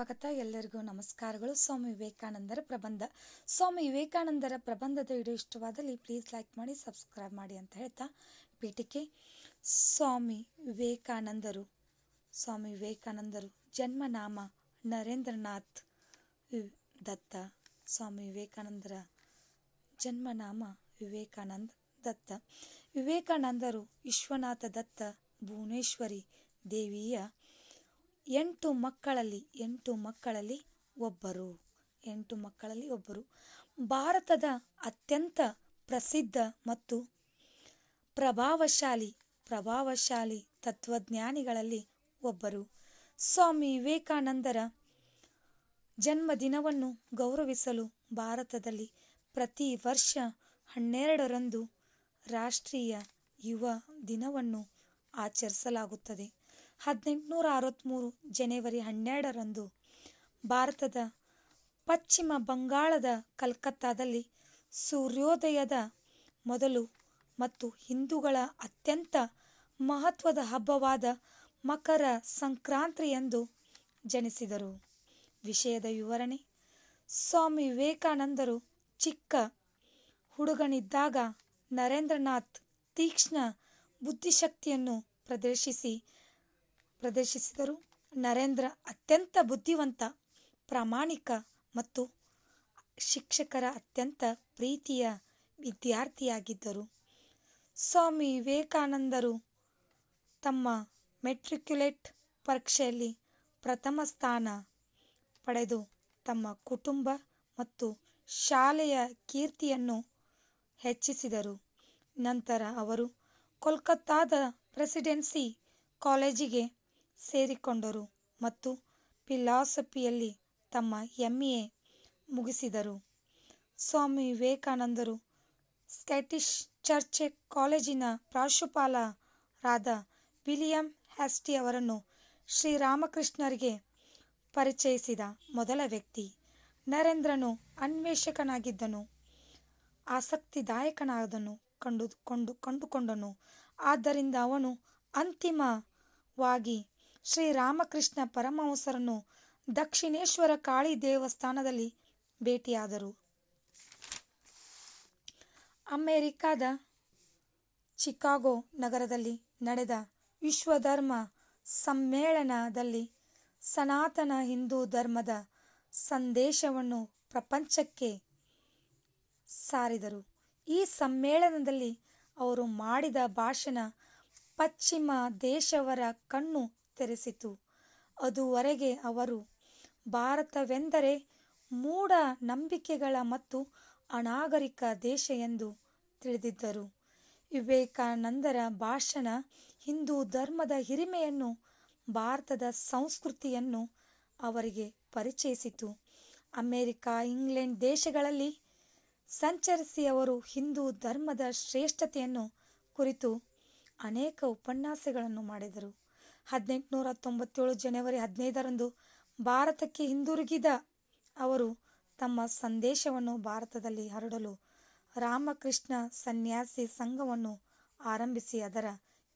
ಸ್ವಾಗತ. ಎಲ್ಲರಿಗೂ ನಮಸ್ಕಾರಗಳು. ಸ್ವಾಮಿ ವಿವೇಕಾನಂದರ ಪ್ರಬಂಧ. ಸ್ವಾಮಿ ವಿವೇಕಾನಂದರ ಪ್ರಬಂಧದ ವಿಡಿಯೋ ಇಷ್ಟವಾದಲ್ಲಿ ಪ್ಲೀಸ್ ಲೈಕ್ ಮಾಡಿ ಸಬ್ಸ್ಕ್ರೈಬ್ ಮಾಡಿ ಅಂತ ಹೇಳ್ತಾ ಪೀಠಿಕೆ ಸ್ವಾಮಿ ವಿವೇಕಾನಂದರು ಸ್ವಾಮಿ ವಿವೇಕಾನಂದರು ಜನ್ಮನಾಮ ನರೇಂದ್ರನಾಥ್ ದತ್ತ. ಸ್ವಾಮಿ ವಿವೇಕಾನಂದರ ಜನ್ಮನಾಮ ವಿವೇಕಾನಂದ ದತ್ತ. ವಿವೇಕಾನಂದರು ವಿಶ್ವನಾಥ ದತ್ತ ಭುವನೇಶ್ವರಿ ದೇವಿಯ ಎಂಟು ಮಕ್ಕಳಲ್ಲಿ ಎಂಟು ಮಕ್ಕಳಲ್ಲಿ ಒಬ್ಬರು, ಎಂಟು ಮಕ್ಕಳಲ್ಲಿ ಒಬ್ಬರು. ಭಾರತದ ಅತ್ಯಂತ ಪ್ರಸಿದ್ಧ ಮತ್ತು ಪ್ರಭಾವಶಾಲಿ ಪ್ರಭಾವಶಾಲಿ ತತ್ವಜ್ಞಾನಿಗಳಲ್ಲಿ ಒಬ್ಬರು. ಸ್ವಾಮಿ ವಿವೇಕಾನಂದರ ಜನ್ಮದಿನವನ್ನು ಗೌರವಿಸಲು ಭಾರತದಲ್ಲಿ ಪ್ರತಿ ವರ್ಷ ಹನ್ನೆರಡರಂದು ರಾಷ್ಟ್ರೀಯ ಯುವ ದಿನವನ್ನು ಆಚರಿಸಲಾಗುತ್ತದೆ. ಹದಿನೆಂಟುನೂರ ಅರವತ್ತ್ಮೂರು ಜನವರಿ ಹನ್ನೆರಡರಂದು ಭಾರತದ ಪಶ್ಚಿಮ ಬಂಗಾಳದ ಕಲ್ಕತ್ತಾದಲ್ಲಿ ಸೂರ್ಯೋದಯದ ಮೊದಲು ಮತ್ತು ಹಿಂದೂಗಳ ಅತ್ಯಂತ ಮಹತ್ವದ ಹಬ್ಬವಾದ ಮಕರ ಸಂಕ್ರಾಂತಿಯಂದು ಜನಿಸಿದರು. ವಿಷಯದ ವಿವರಣೆ, ಸ್ವಾಮಿ ವಿವೇಕಾನಂದರು ಚಿಕ್ಕ ಹುಡುಗನಿದ್ದಾಗ ನರೇಂದ್ರನಾಥ್ ತೀಕ್ಷ್ಣ ಬುದ್ಧಿಶಕ್ತಿಯನ್ನು ಪ್ರದರ್ಶಿಸಿ ಪ್ರದರ್ಶಿಸಿದರು. ನರೇಂದ್ರ ಅತ್ಯಂತ ಬುದ್ಧಿವಂತ, ಪ್ರಾಮಾಣಿಕ ಮತ್ತು ಶಿಕ್ಷಕರ ಅತ್ಯಂತ ಪ್ರೀತಿಯ ವಿದ್ಯಾರ್ಥಿಯಾಗಿದ್ದರು. ಸ್ವಾಮಿ ವಿವೇಕಾನಂದರು ತಮ್ಮ ಮೆಟ್ರಿಕ್ಯುಲೇಟ್ ಪರೀಕ್ಷೆಯಲ್ಲಿ ಪ್ರಥಮ ಸ್ಥಾನ ಪಡೆದು ತಮ್ಮ ಕುಟುಂಬ ಮತ್ತು ಶಾಲೆಯ ಕೀರ್ತಿಯನ್ನು ಹೆಚ್ಚಿಸಿದರು. ನಂತರ ಅವರು ಕೋಲ್ಕತ್ತಾದ ಪ್ರೆಸಿಡೆನ್ಸಿ ಕಾಲೇಜಿಗೆ ಸೇರಿಕೊಂಡರು ಮತ್ತು ಫಿಲಾಸಫಿಯಲ್ಲಿ ತಮ್ಮ ಎಂ ಎ ಮುಗಿಸಿದರು. ಸ್ವಾಮಿ ವಿವೇಕಾನಂದರು ಸ್ಕಾಟಿಷ್ ಚರ್ಚ್ ಕಾಲೇಜಿನ ಪ್ರಾಂಶುಪಾಲರಾದ ವಿಲಿಯಂ ಹ್ಯಾಸ್ಟಿ ಅವರನ್ನು ಶ್ರೀರಾಮಕೃಷ್ಣರಿಗೆ ಪರಿಚಯಿಸಿದ ಮೊದಲ ವ್ಯಕ್ತಿ. ನರೇಂದ್ರನು ಅನ್ವೇಷಕನಾಗಿದ್ದನು, ಆಸಕ್ತಿದಾಯಕನಾದನು ಕಂಡು, ಕೊಂಡು, ಕಂಡುಕೊಂಡನು. ಆದ್ದರಿಂದ ಅವನು ಅಂತಿಮವಾಗಿ ಶ್ರೀರಾಮಕೃಷ್ಣ ಪರಮಹಂಸರನ್ನು ದಕ್ಷಿಣೇಶ್ವರ ಕಾಳಿ ದೇವಸ್ಥಾನದಲ್ಲಿ ಭೇಟಿಯಾದರು. ಅಮೆರಿಕದ ಚಿಕಾಗೋ ನಗರದಲ್ಲಿ ನಡೆದ ವಿಶ್ವಧರ್ಮ ಸಮ್ಮೇಳನದಲ್ಲಿ ಸನಾತನ ಹಿಂದೂ ಧರ್ಮದ ಸಂದೇಶವನ್ನು ಪ್ರಪಂಚಕ್ಕೆ ಸಾರಿದರು. ಈ ಸಮ್ಮೇಳನದಲ್ಲಿ ಅವರು ಮಾಡಿದ ಭಾಷಣ ಪಶ್ಚಿಮ ದೇಶವರ ಕಣ್ಣು ತೆರೆಸಿತು. ಅದುವರೆಗೆ ಅವರು, ಭಾರತವೆಂದರೆ ಮೂಢ ನಂಬಿಕೆಗಳ ಮತ್ತು ಅನಾಗರಿಕ ದೇಶ ಎಂದು ತಿಳಿದಿದ್ದರು. ವಿವೇಕಾನಂದರ ಭಾಷಣ ಹಿಂದೂ ಧರ್ಮದ ಹಿರಿಮೆಯನ್ನು, ಭಾರತದ ಸಂಸ್ಕೃತಿಯನ್ನು ಅವರಿಗೆ ಪರಿಚಯಿಸಿತು. ಅಮೆರಿಕ, ಇಂಗ್ಲೆಂಡ್ ದೇಶಗಳಲ್ಲಿ ಸಂಚರಿಸಿ ಅವರು ಹಿಂದೂ ಧರ್ಮದ ಶ್ರೇಷ್ಠತೆಯನ್ನು ಕುರಿತು ಅನೇಕ ಉಪನ್ಯಾಸಗಳನ್ನು ಮಾಡಿದರು. ಹದಿನೆಂಟುನೂರ ತೊಂಬತ್ತೇಳು ಜನವರಿ ಹದಿನೈದರಂದು ಭಾರತಕ್ಕೆ ಹಿಂದಿರುಗಿದ ಅವರು ತಮ್ಮ ಸಂದೇಶವನ್ನು ಭಾರತದಲ್ಲಿ ಹರಡಲು ರಾಮಕೃಷ್ಣ ಸನ್ಯಾಸಿ ಸಂಘವನ್ನು ಆರಂಭಿಸಿ ಅದರ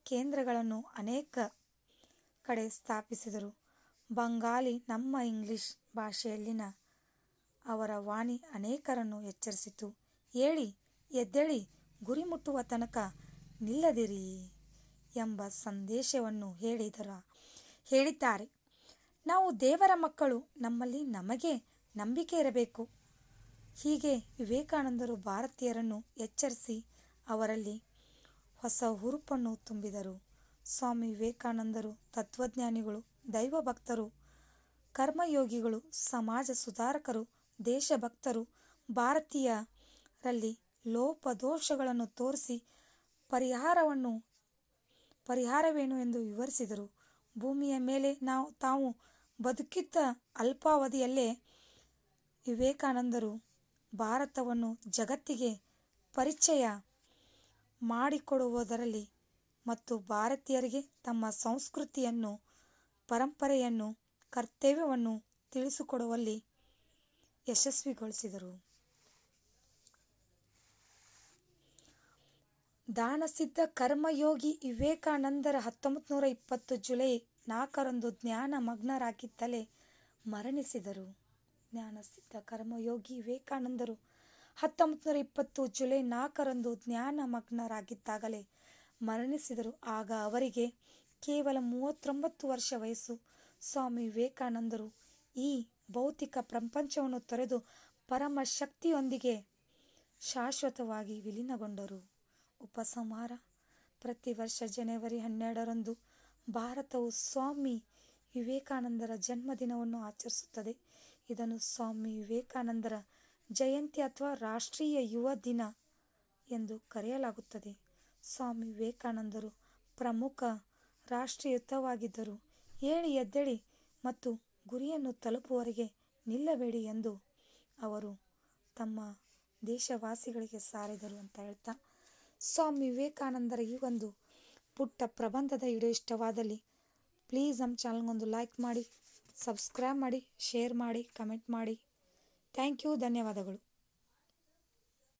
ಕೇಂದ್ರಗಳನ್ನು ಅನೇಕ ಕಡೆ ಸ್ಥಾಪಿಸಿದರು. ಬಂಗಾಲಿ ನಮ್ಮ ಇಂಗ್ಲಿಷ್ ಭಾಷೆಯಲ್ಲಿನ ಅವರ ವಾಣಿ ಅನೇಕರನ್ನು ಎಚ್ಚರಿಸಿತು. ಹೇಳಿ ಎದ್ದೇಳಿ, ಗುರಿ ಮುಟ್ಟುವ ತನಕ ನಿಲ್ಲದಿರಿ. ಎಂಬ ಸಂದೇಶವನ್ನು ಹೇಳಿದರ, ಹೇಳಿದ್ದಾರೆ. ನಾವು ದೇವರ ಮಕ್ಕಳು, ನಮ್ಮಲ್ಲಿ ನಮಗೆ ನಂಬಿಕೆ ಇರಬೇಕು. ಹೀಗೆ ವಿವೇಕಾನಂದರು ಭಾರತೀಯರನ್ನು ಎಚ್ಚರಿಸಿ ಅವರಲ್ಲಿ ಹೊಸ ಹುರುಪನ್ನು ತುಂಬಿದರು. ಸ್ವಾಮಿ ವಿವೇಕಾನಂದರು, ತತ್ವಜ್ಞಾನಿಗಳು, ದೈವ ಭಕ್ತರು, ಕರ್ಮಯೋಗಿಗಳು, ಸಮಾಜ ಸುಧಾರಕರು ದೇಶಭಕ್ತರು ಭಾರತೀಯರಲ್ಲಿ ಲೋಪದೋಷಗಳನ್ನು ತೋರಿಸಿ ಪರಿಹಾರವನ್ನು ಪರಿಹಾರವೇನು ಎಂದು ವಿವರಿಸಿದರು. ಭೂಮಿಯ ಮೇಲೆ ನಾವು ತಾವು ಬದುಕಿದ್ದ ಅಲ್ಪಾವಧಿಯಲ್ಲೇ ವಿವೇಕಾನಂದರು ಭಾರತವನ್ನು ಜಗತ್ತಿಗೆ ಪರಿಚಯ ಮಾಡಿಕೊಡುವುದರಲ್ಲಿ ಮತ್ತು ಭಾರತೀಯರಿಗೆ ತಮ್ಮ ಸಂಸ್ಕೃತಿಯನ್ನು, ಪರಂಪರೆಯನ್ನು, ಕರ್ತವ್ಯವನ್ನು ತಿಳಿಸಿಕೊಡುವಲ್ಲಿ ಯಶಸ್ವಿಗೊಳಿಸಿದರು. ದಾನಸಿದ್ಧ ಕರ್ಮಯೋಗಿ ವಿವೇಕಾನಂದರ ಹತ್ತೊಂಬತ್ತು ನೂರ ಇಪ್ಪತ್ತು ಜುಲೈ ನಾಲ್ಕರಂದು ಜ್ಞಾನ ಮಗ್ನರಾಗಿದ್ದಲೇ ಮರಣಿಸಿದರು. ಜ್ಞಾನಸಿದ್ಧ ಕರ್ಮಯೋಗಿ ವಿವೇಕಾನಂದರು ಹತ್ತೊಂಬತ್ತು ನೂರ ಇಪ್ಪತ್ತು ಜುಲೈ ನಾಲ್ಕರಂದು ಜ್ಞಾನ ಮಗ್ನರಾಗಿದ್ದಾಗಲೇ ಮರಣಿಸಿದರು. ಆಗ ಅವರಿಗೆ ಕೇವಲ ಮೂವತ್ತೊಂಬತ್ತು ವರ್ಷ ವಯಸ್ಸು. ಸ್ವಾಮಿ ವಿವೇಕಾನಂದರು ಈ ಭೌತಿಕ ಪ್ರಪಂಚವನ್ನು ತೊರೆದು ಪರಮಶಕ್ತಿಯೊಂದಿಗೆ ಶಾಶ್ವತವಾಗಿ ವಿಲೀನಗೊಂಡರು. ಉಪಸಂಹಾರ. ಪ್ರತಿ ವರ್ಷ ಜನವರಿ ಹನ್ನೆರಡರಂದು ಭಾರತವು ಸ್ವಾಮಿ ವಿವೇಕಾನಂದರ ಜನ್ಮದಿನವನ್ನು ಆಚರಿಸುತ್ತದೆ. ಇದನ್ನು ಸ್ವಾಮಿ ವಿವೇಕಾನಂದರ ಜಯಂತಿ ಅಥವಾ ರಾಷ್ಟ್ರೀಯ ಯುವ ದಿನ ಎಂದು ಕರೆಯಲಾಗುತ್ತದೆ. ಸ್ವಾಮಿ ವಿವೇಕಾನಂದರು ಪ್ರಮುಖ ರಾಷ್ಟ್ರೀಯತವಾಗಿದ್ದರು ಏಳಿ ಎದ್ದೇಳಿ ಮತ್ತು ಗುರಿಯನ್ನು ತಲುಪುವವರೆಗೆ ನಿಲ್ಲಬೇಡಿ ಎಂದು ಅವರು ತಮ್ಮ ದೇಶವಾಸಿಗಳಿಗೆ ಸಾರಿದರು ಅಂತ ಹೇಳ್ತಾ ಸ್ವಾಮಿ ವಿವೇಕಾನಂದರ ಈ ಒಂದು ಪುಟ್ಟ ಪ್ರಬಂಧದ ವಿಡಿಯೋ ಇಷ್ಟವಾದಲ್ಲಿ ಪ್ಲೀಸ್ ನಮ್ಮ ಚಾನಲ್ಗೊಂದು ಲೈಕ್ ಮಾಡಿ ಸಬ್ಸ್ಕ್ರೈಬ್ ಮಾಡಿ ಶೇರ್ ಮಾಡಿ ಕಮೆಂಟ್ ಮಾಡಿ. ಥ್ಯಾಂಕ್ ಯು ಧನ್ಯವಾದಗಳು.